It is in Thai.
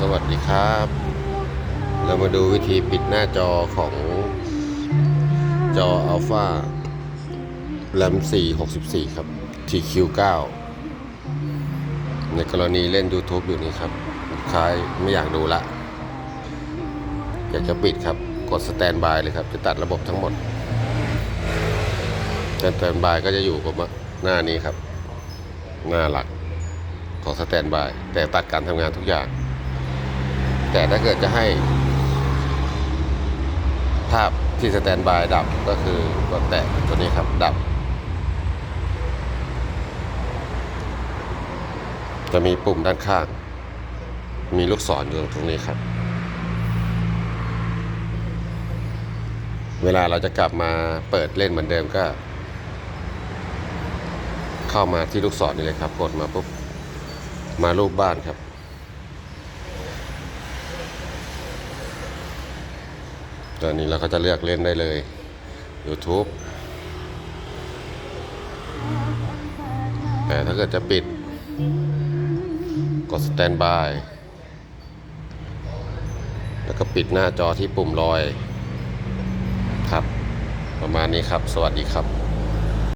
สวัสดีครับ เรามาดูวิธีปิดหน้าจอของจอ Alpha RAM 464 ครับ TQ9 ในกรณีเล่น YouTube อยู่นี่ครับลูกค้าไม่อยากดูละ อยากจะปิดครับ กดสแตนบายเลยครับ จะตัดระบบทั้งหมดสแตนบายก็จะอยู่ประมาณหน้านี้ครับ หน้าหลักของสแตนบาย แต่ตัดการทำงานทุกอย่าง แต่ถ้าเกิดจะให้ภาพที่สแตนบายดับก็คือกดแตะตัวนี้ครับดับ จะมีปุ่มด้านข้าง มีลูกศรอยู่ตรงนี้ครับ เวลาเราจะกลับมาเปิดเล่นเหมือนเดิมก็ เข้ามาที่ลูกศรนี่เลยครับ กดมาปุ๊บมารูปบ้านครับ ตอนนี้เราก็จะเลือกเล่นได้เลย YouTube แต่ถ้าเกิดจะปิด กด Standby แล้วก็ปิดหน้าจอที่ปุ่มลอย ครับ ประมาณนี้ครับ สวัสดีครับ